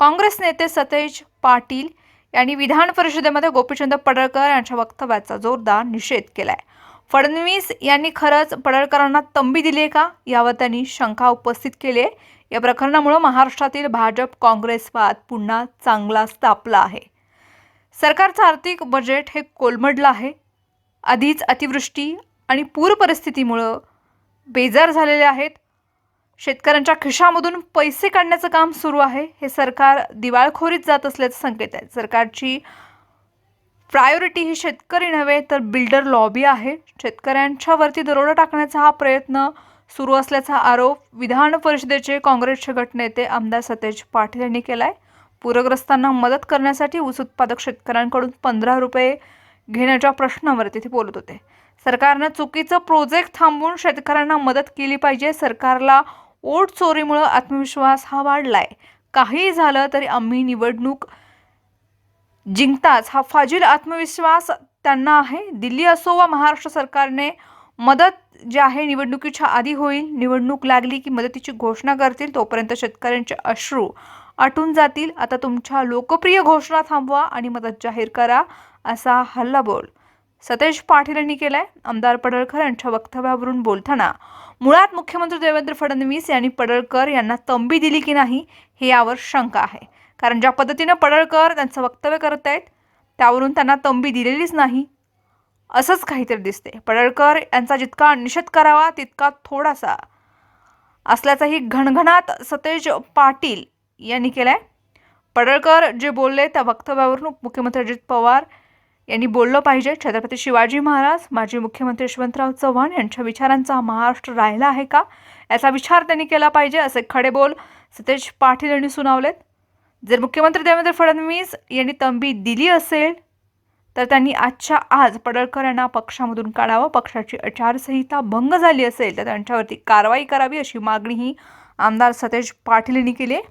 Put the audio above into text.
काँग्रेस नेते सतेज पाटील यांनी विधान परिषदेमध्ये गोपीचंद पडळकर यांच्या वक्तव्याचा जोरदार निषेध केलाय. फडणवीस यांनी खरंच पडळकरांना तंबी दिली आहे का? यावर त्यांनी शंका उपस्थित केली आहे या प्रकरणामुळे महाराष्ट्रातील भाजप काँग्रेस वाद पुन्हा चांगलाच तापला आहे. सरकारचं आर्थिक बजेट हे कोलमडलं आहे. आधीच अतिवृष्टी आणि पूर परिस्थितीमुळं बेजार झालेले आहेत. शेतकऱ्यांच्या खिशामधून पैसे काढण्याचं काम सुरू आहे. हे सरकार दिवाळखोरीत जात असल्याचे संकेत आहेत सरकारची प्रायोरिटी ही शेतकरी नव्हे तर बिल्डर लॉबी आहे. शेतकऱ्यांच्यावरती दरोडा टाकण्याचा हा प्रयत्न सुरू असल्याचा आरोप विधान परिषदेचे काँग्रेसचे गटनेते आमदार सतेज पाटील यांनी केला आहे पूरग्रस्तांना मदत करण्यासाठी ऊस उत्पादक शेतकऱ्यांकडून पंधरा रुपये घेण्याच्या प्रश्नावरती ते बोलत होते. सरकारनं चुकीचं प्रोजेक्ट थांबवून शेतकऱ्यांना मदत केली पाहिजे. सरकारला वोट चोरीमुळं आत्मविश्वास हा वाढलाय. काही झालं तरी आम्ही निवडणूक जिंकताच हा फाजील आत्मविश्वास त्यांना आहे. दिल्ली असो वा महाराष्ट्र सरकारने मदत जी आहे निवडणुकीच्या आधी होईल. निवडणूक लागली की मदतीची घोषणा करतील तोपर्यंत शेतकऱ्यांचे अश्रू आटून जातील. आता तुमच्या लोकप्रिय घोषणा थांबवा आणि मदत जाहीर करा असा हल्लाबोल. सतेज पाटील यांनी केलाय. आमदार पडळकर यांच्या वक्तव्यावरून बोलताना मुळात मुख्यमंत्री देवेंद्र फडणवीस यांनी पडळकर यांना तंबी दिली की नाही हे यावर शंका आहे. कारण ज्या पद्धतीनं पडळकर त्यांचं वक्तव्य करत आहेत त्यावरून त्यांना तंबी दिलेलीच नाही. असंच काहीतरी दिसते पडळकर यांचा जितका निषेध करावा तितका थोडासा. असल्याचाही घणघणात सतेज पाटील यांनी केलाय. पडळकर जे बोलले त्या वक्तव्यावरून मुख्यमंत्री अजित पवार यांनी बोललं पाहिजे. छत्रपती शिवाजी महाराज माजी मुख्यमंत्री यशवंतराव चव्हाण यांच्या विचारांचा महाराष्ट्र राहिला आहे का? याचा विचार त्यांनी केला पाहिजे असे खडे बोल सतेज पाटील यांनी सुनावलेत. जर मुख्यमंत्री देवेंद्र फडणवीस यांनी तंबी दिली असेल तर त्यांनी आजच्या आज पडळकर यांना पक्षामधून काढावं. पक्षाची आचारसंहिता भंग झाली असेल तर त्यांच्यावरती कारवाई करावी अशी मागणीही आमदार सतेज पाटील यांनी केली आहे.